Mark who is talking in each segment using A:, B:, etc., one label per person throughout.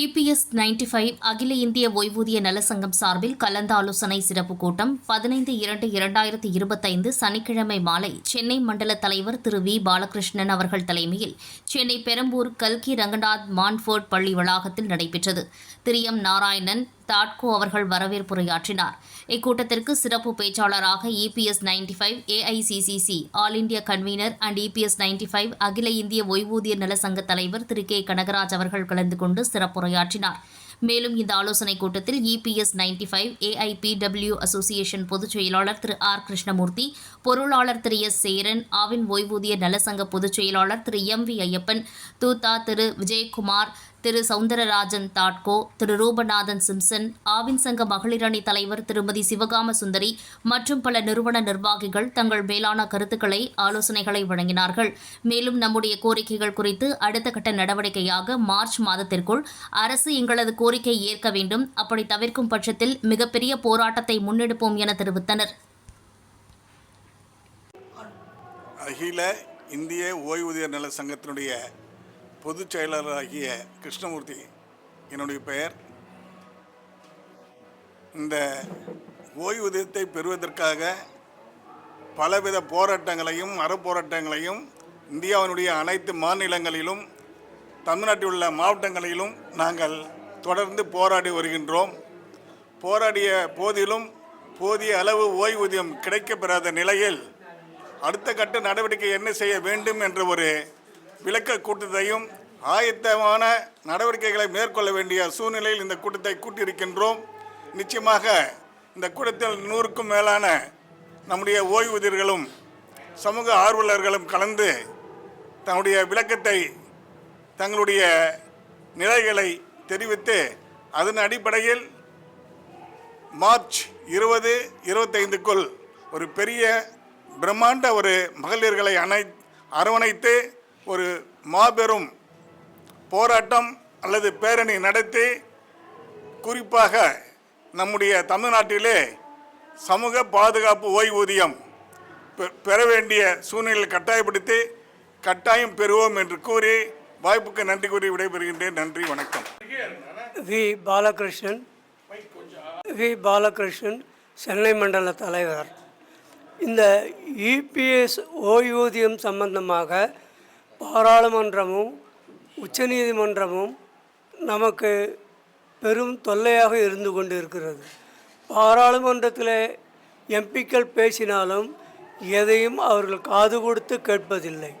A: DPS ninety five அகில இந்திய ஓய்வூதிய நலசங்கம் சார்பில் கலந்தாலோசனை சிறப்பு கூட்டம் பதினைந்து இரண்டு இரண்டாயிரத்தி இருபத்தைந்து சனிக்கிழமை மாலை சென்னை மண்டல தலைவர் திரு வி பாலகிருஷ்ணன் அவர்கள் தலைமையில் சென்னை பெரம்பூர் கல்கி ரங்கநாத் மான்ஃபோர்ட் பள்ளி வளாகத்தில் நடைபெற்றது. திரு எம் நாராயணன் தாட்கோ அவர்கள் வரவேற்புரையாற்றினார். இக்கூட்டத்திற்கு சிறப்பு பேச்சாளராக EPS ninety five AICCC all India convenor and EPS ninety five அகில இந்திய ஓய்வூதிய நல சங்க தலைவர் திரு கே. கனகராஜ் அவர்கள் கலந்து கொண்டு சிறப்புரையாற்றினார். மேலும் இந்த ஆலோசனைக் கூட்டத்தில் EPS ninety five AIPW association பொதுச் செயலாளர் திரு ஆர் கிருஷ்ணமூர்த்தி பொருளாளர் திரு எஸ் சேரன் ஆவின் ஓய்வூதிய நலசங்க பொதுச் செயலாளர் திரு எம் வி ஐயப்பன் தூத்தா திரு விஜயகுமார் திரு சவுந்தரராஜன் தாட்கோ திரு ரூபநாதன் சிம்சன் ஆவின் சங்க மகளிர் அணி தலைவர் திருமதி சிவகாம சுந்தரி மற்றும் பல நிறுவன நிர்வாகிகள் தங்கள் மேலான கருத்துக்களை ஆலோசனைகளை வழங்கினார்கள். மேலும் நம்முடைய கோரிக்கைகள் குறித்து அடுத்த கட்ட நடவடிக்கையாக மார்ச் மாதத்திற்குள் அரசு எங்களது கோரிக்கை ஏற்க வேண்டும். அப்படி தவிர்க்கும் பட்சத்தில் மிகப்பெரிய போராட்டத்தை முன்னெடுப்போம் என தெரிவித்தனர்.
B: அகில இந்திய ஓய்வூதியர் நல சங்கத்தினுடைய பொதுச் செயலாளராகிய கிருஷ்ணமூர்த்தி என்னுடைய பெயர். இந்த ஓய்வூதியத்தை பெறுவதற்காக பலவித போராட்டங்களையும் அறப்போராட்டங்களையும் இந்தியாவினுடைய அனைத்து மாநிலங்களிலும் தமிழ்நாட்டில் உள்ள மாவட்டங்களிலும் நாங்கள் தொடர்ந்து போராடி வருகின்றோம். போராடிய போதிலும் போதிய அளவு ஓய்வூதியம் கிடைக்கப்பெறாத நிலையில் அடுத்த கட்ட நடவடிக்கை என்ன செய்ய வேண்டும் என்ற ஒரு விளக்க கூட்டத்தையும் ஆயத்தமான நடவடிக்கைகளை மேற்கொள்ள வேண்டிய சூழ்நிலையில் இந்த கூட்டத்தை கூட்டியிருக்கின்றோம். நிச்சயமாக இந்த கூட்டத்தில் நூறுக்கும் மேலான நம்முடைய ஓய்வூதியர்களும் சமூக ஆர்வலர்களும் கலந்து தன்னுடைய விளக்கத்தை தங்களுடைய நிலைகளை தெரிவித்து அதன் அடிப்படையில் மார்ச் இருபது இருபத்தைந்துக்குள் ஒரு பெரிய பிரம்மாண்ட ஒரு மகளிர்களை அணை அரவணைத்து ஒரு மாபெரும் போராட்டம் அல்லது பேரணி நடத்தி குறிப்பாக நம்முடைய தமிழ்நாட்டிலே சமூக பாதுகாப்பு ஓய்வூதியம் பெ- பெற வேண்டிய சூழ்நிலை கட்டாயப்படுத்தி கட்டாயம் பெறுவோம் என்று கூறி வாய்ப்புக்கு நன்றி கூறி விடைபெறுகின்றேன். நன்றி வணக்கம்.
C: வி. பாலகிருஷ்ணன். வி. பாலகிருஷ்ணன் சென்னை மண்டல தலைவர். இந்த இபிஎஸ் ஓய்வூதியம் சம்பந்தமாக பாராளுமன்றமும் உச்சநீதிமன்றமும் நமக்கு பெரும் தொல்லையாக இருந்து கொண்டு இருக்கிறது பாராளுமன்றத்தில் எம்பிக்கள் பேசினாலும் எதையும் அவர்கள் காது கொடுத்து கேட்பதில்லை.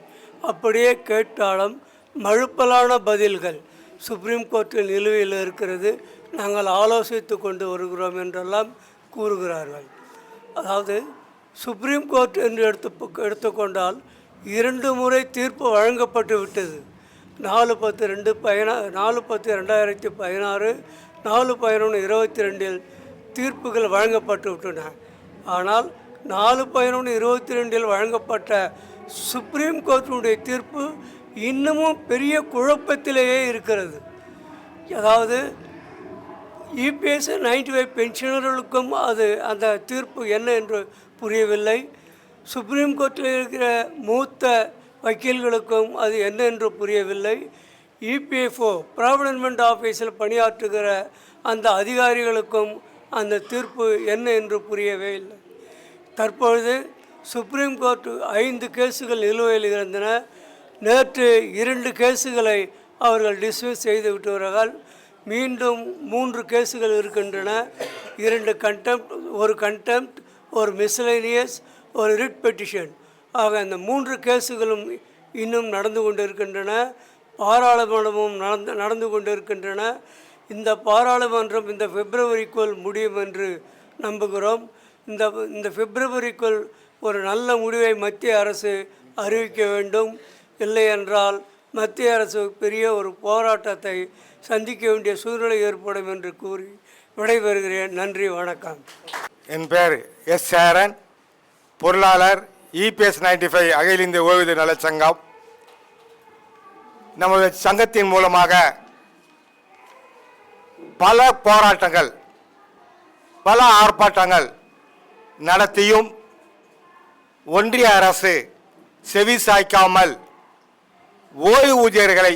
C: அப்படியே கேட்டாலும் மழுப்பலான பதில்கள் சுப்ரீம் கோர்ட்டில் நிலுவையில் இருக்கிறது. நாங்கள் ஆலோசித்து கொண்டு வருகிறோம் என்றெல்லாம் கூறுகிறார்கள். அதாவது சுப்ரீம் கோர்ட் என்று எடுத்து எடுத்துக்கொண்டால் இரண்டு முறை தீர்ப்பு வழங்கப்பட்டு விட்டது. நாலு பத்து ரெண்டு பதினா நாலு பத்து ரெண்டாயிரத்தி பதினாறு நாலு பதினொன்று இருபத்தி ரெண்டில் தீர்ப்புகள் வழங்கப்பட்டு விட்டன. ஆனால் நாலு பதினொன்று இருபத்தி ரெண்டில் வழங்கப்பட்ட சுப்ரீம் கோர்ட்டினுடைய தீர்ப்பு இன்னமும் பெரிய குழப்பத்திலேயே இருக்கிறது. அதாவது இபிஎஸ் நைன்டி ஃபைவ் பென்ஷனர்களுக்கும் அது அந்த தீர்ப்பு என்ன என்று புரியவில்லை. சுப்ரீம் கோர்ட்டில் இருக்கிற மூத்த வக்கீல்களுக்கும் அது என்ன என்று புரியவில்லை. இபிஎஃப்ஓ ப்ராவிடன்மெண்ட் ஆஃபீஸில் பணியாற்றுகிற அந்த அதிகாரிகளுக்கும் அந்த தீர்ப்பு என்ன என்று புரியவே இல்லை. தற்பொழுது சுப்ரீம் கோர்ட்டு ஐந்து கேஸுகள் நிலுவையில் இருந்தன. நேற்று இரண்டு கேஸுகளை அவர்கள் டிஸ்மிஸ் செய்து விட்டுகிறார்கள் மீண்டும் மூன்று கேஸுகள் இருக்கின்றன. இரண்டு கண்டெம்ட் ஒரு கண்டெம்ட் ஒரு மிஸ்லேனியஸ் ஒரு ரிட் பெட்டிஷன் ஆக இந்த மூன்று கேஸுகளும் இன்னும் நடந்து கொண்டிருக்கின்றன. பாராளுமன்றமும் நடந்து நடந்து கொண்டிருக்கின்றன. இந்த பாராளுமன்றம் இந்த பிப்ரவரிக்குள் முடியும் என்று நம்புகிறோம். இந்த இந்த பிப்ரவரிக்குள் ஒரு நல்ல முடிவை மத்திய அரசு அறிவிக்க வேண்டும். இல்லை என்றால் மத்திய அரசு பெரிய ஒரு போராட்டத்தை சந்திக்க வேண்டிய சூழ்நிலை ஏற்படும் என்று கூறி விடைபெறுகிறேன். நன்றி வணக்கம்.
D: என் பேர் எஸ் சாரன். பொருளாளர் இபிஎஸ் நைன்டி ஃபைவ் அகில இந்திய ஓய்வூதிய நலச் சங்கம் நமது சங்கத்தின் மூலமாக பல போராட்டங்கள் பல ஆர்ப்பாட்டங்கள் நடத்தியும் ஒன்றிய அரசு செவி சாய்க்காமல் ஓய்வூதியர்களை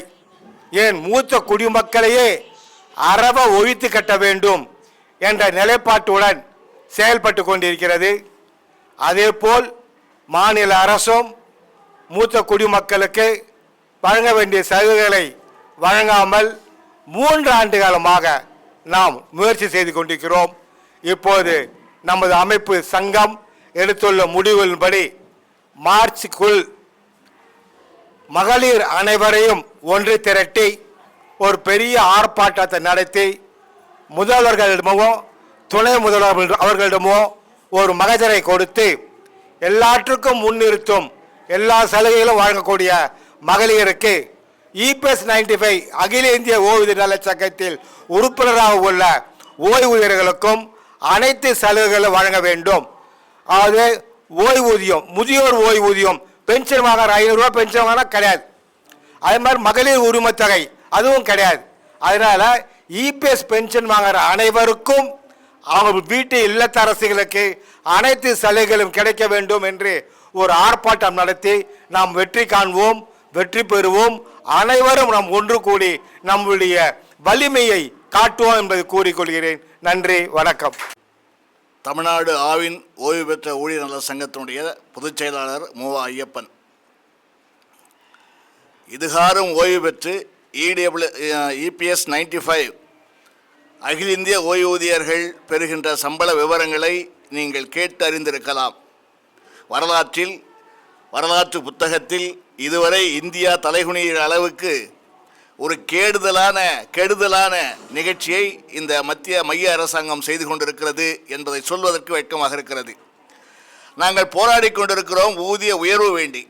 D: ஏன் மூத்த குடிமக்களையே அறவ ஒழித்து கட்ட வேண்டும் என்ற நிலைப்பாட்டுடன் செயல்பட்டு கொண்டிருக்கிறது. அதேபோல் மாநில அரசும் மூத்த குடிமக்களுக்கு வழங்க வேண்டிய சலுகைகளை வழங்காமல் மூன்று ஆண்டு காலமாக நாம் முயற்சி செய்து கொண்டிருக்கிறோம். இப்போது நமது அமைப்பு சங்கம் எடுத்துள்ள முடிவுகளின்படி மார்ச்சுக்குள் மகளிர் அனைவரையும் ஒன்று திரட்டி ஒரு பெரிய ஆர்ப்பாட்டத்தை நடத்தி முதல்வர்களிடமோ துணை முதல்வர் அவர்களிடமோ ஒரு மகஜரை கொடுத்து எல்லாற்றுக்கும் முன்னிறுத்தும் எல்லா சலுகைகளும் வழங்கக்கூடிய மகளிருக்கு இபிஎஸ் நைன்டி ஃபைவ் அகில இந்திய ஓய்வூதிய நலச் சங்கத்தில் உறுப்பினராக உள்ள ஓய்வூதியர்களுக்கும் அனைத்து சலுகைகளும் வழங்க வேண்டும். அதாவது ஓய்வூதியம் முதியோர் ஓய்வூதியம். பென்ஷன் வாங்குற ஐநூறுரூவா பென்ஷன் வாங்கினா கிடையாது. அதே மாதிரி மகளிர் உரிமத்தொகை அதுவும் கிடையாது. அதனால இபிஎஸ் பென்ஷன் வாங்குற அனைவருக்கும் அவங்க வீட்டு இல்லத்தரசிகளுக்கு அனைத்து சலுகைகளும் கிடைக்க வேண்டும் என்று ஒரு ஆர்ப்பாட்டம் நடத்தி நாம் வெற்றி காண்போம் வெற்றி பெறுவோம். அனைவரும் நாம் ஒன்று கூடி நம்முடைய வலிமையை காட்டுவோம் என்பதை கூறிக்கொள்கிறேன். நன்றி வணக்கம்.
E: தமிழ்நாடு ஆவின் ஓய்வு பெற்ற ஊழியர் நல சங்கத்தினுடைய பொதுச் செயலாளர் மூவா ஐயப்பன். இதுகாரும் ஓய்வு பெற்று இடபிள்யூ இபிஎஸ் நைன்டி ஃபைவ் அகில இந்திய ஓய்வூதியர்கள் பெறுகின்ற சம்பள விவரங்களை நீங்கள் கேட்டு அறிந்திருக்கலாம் வரலாற்றில் வரலாற்று புத்தகத்தில் இதுவரை இந்தியா தலைகுனிகிற அளவுக்கு ஒரு கேடுதலான கெடுதலான நிகழ்ச்சியை இந்த மத்திய மைய அரசாங்கம் செய்து கொண்டிருக்கிறது என்பதை சொல்வதற்கு வெட்கமாக இருக்கிறது. நாங்கள் போராடி கொண்டிருக்கிறோம் ஊதிய உயர்வு வேண்டி.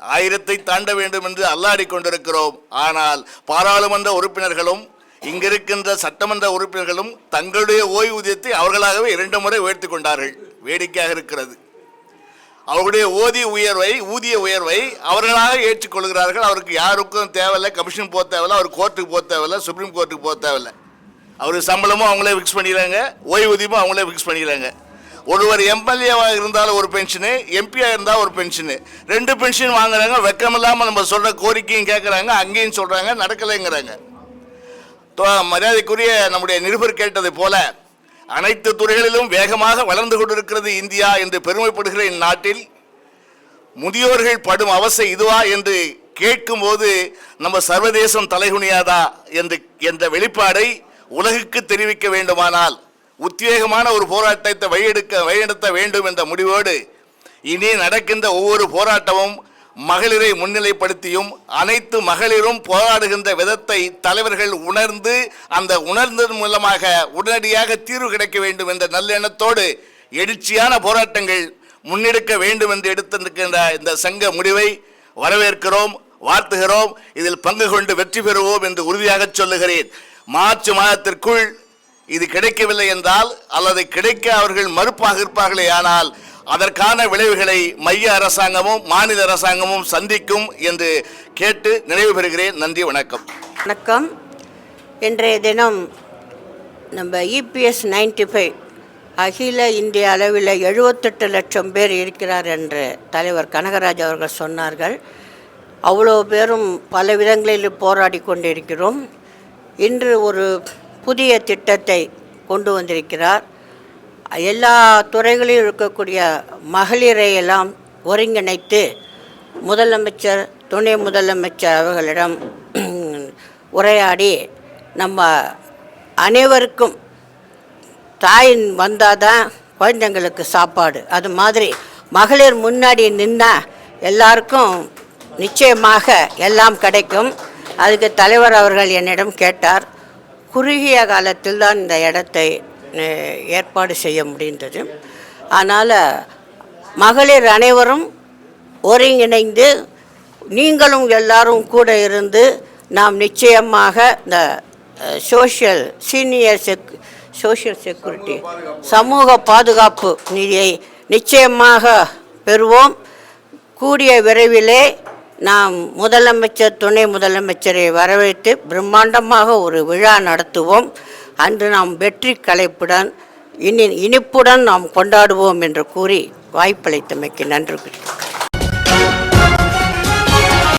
E: ஆயிரத்தை தாண்ட வேண்டும் என்று அல்லாடி கொண்டிருக்கிறோம். ஆனால் பாராளுமன்ற உறுப்பினர்களும் இங்கிருக்கின்ற சட்டமன்ற உறுப்பினர்களும் தங்களுடைய ஓய்வூதியத்தை அவர்களாகவே இரண்டு முறை உயர்த்தி கொண்டார்கள். வேடிக்கையாக இருக்கிறது. அவருடைய ஓதிய உயர்வை ஊதிய உயர்வை அவர்களாக ஏற்றுக்கொள்கிறார்கள் அவருக்கு யாருக்கும் தேவையில்லை. கமிஷன் போக தேவையில்லை. அவர் கோர்ட்டுக்கு போக தேவையில்லை. சுப்ரீம் கோர்ட்டுக்கு போக தேவையில்லை. அவர் சம்பளமும் அவங்களே ஃபிக்ஸ் பண்ணிடுறாங்க ஓய்வூதியமும் அவங்களே ஃபிக்ஸ் பண்ணிடுறாங்க ஒருவர் எம்எல்ஏவாக இருந்தாலும் ஒரு பென்ஷனு எம்பியாக இருந்தால் ஒரு பென்ஷனு ரெண்டு பென்ஷன் வாங்குறாங்க. வெக்கமில்லாமல் நம்ம சொல்கிற கோரிக்கையும் கேட்குறாங்க அங்கேயும் சொல்கிறாங்க நடக்கலைங்கிறாங்க. மரியாதைக்குரிய நம்முடைய நிருபர் கேட்டதை போல அனைத்து துறைகளிலும் வேகமாக வளர்ந்து கொண்டிருக்கிறது இந்தியா என்று பெருமைப்படுகிற இந்நாட்டில் முதியோர்கள் படும் அவசை இதுவா என்று கேட்கும்போது நம்ம சர்வதேசம் தலைகுனியாதா என்று என்ற வெளிப்பாடை உலகுக்கு தெரிவிக்க வேண்டுமானால் உத்வேகமான ஒரு போராட்டத்தை வழியெடுக்க வழிநடத்த வேண்டும் என்ற முடிவோடு இனி நடக்கின்ற ஒவ்வொரு போராட்டமும் மகளிரை முன்னிலைப்படுத்தியும் அனைத்து மகளிரும் போராடுகின்ற விதத்தை தலைவர்கள் உணர்ந்து அந்த உணர்ந்ததன் மூலமாக உடனடியாக தீர்வு கிடைக்க வேண்டும் என்ற நல்லெண்ணத்தோடு எழுச்சியான போராட்டங்கள் முன்னெடுக்க வேண்டும் என்று எடுத்திருக்கின்ற இந்த சங்க முடிவை வரவேற்கிறோம் வாழ்த்துகிறோம். இதில் பங்கு கொண்டு வெற்றி பெறுவோம் என்று உறுதியாக சொல்லுகிறேன். மார்ச் மாதத்திற்குள் இது கிடைக்கவில்லை என்றால் அல்லது கிடைக்க அவர்கள் மறுப்பாக இருப்பார்களே ஆனால் அதற்கான விளைவுகளை மைய அரசாங்கமும் மாநில அரசாங்கமும் சந்திக்கும் என்று கேட்டு நினைவு பெறுகிறேன். நன்றி வணக்கம்.
F: வணக்கம். இன்றைய தினம் நம்ம இபிஎஸ் நைன்டி ஃபைவ் அகில இந்திய அளவில் எழுபத்தெட்டு லட்சம் பேர் இருக்கிறார் என்று தலைவர் கனகராஜ் அவர்கள் சொன்னார்கள். அவ்வளோ பேரும் பல விதங்களில் போராடி கொண்டிருக்கிறோம். இன்று ஒரு புதிய திட்டத்தை கொண்டு வந்திருக்கிறார். எல்லா துறைகளிலும் இருக்கக்கூடிய மகளிரை எல்லாம் ஒருங்கிணைத்து முதலமைச்சர் துணை முதலமைச்சர் அவர்களிடம் உரையாடி நம்ம அனைவருக்கும் தாயின் வந்தால் தான் குழந்தைங்களுக்கு சாப்பாடு. அது மாதிரி மகளிர் முன்னாடி நின்னால் எல்லாருக்கும் நிச்சயமாக எல்லாம் கிடைக்கும். அதுக்கு தலைவர் அவர்கள் என்னிடம் கேட்டார். குறுகிய காலத்தில் தான் இந்த இடத்தை ஏற்பாடு செய்ய முடிந்தது. அதனால் மகளிர் அனைவரும் ஒருங்கிணைந்து நீங்களும் எல்லாரும் கூட இருந்து நாம் நிச்சயமாக இந்த சோஷியல் சீனியர் செக் சோஷியல் செக்யூரிட்டி சமூக பாதுகாப்பு நிதியை நிச்சயமாக பெறுவோம். கூடிய விரைவிலே நாம் முதலமைச்சர் துணை முதலமைச்சரை வரவேற்று பிரம்மாண்டமாக ஒரு விழா நடத்துவோம். அன்று நாம் வெற்றி கலைப்புடன் இனி இனிப்புடன் நாம் கொண்டாடுவோம் என்று கூறி வாய்ப்பளித்தமைக்கு நன்றி.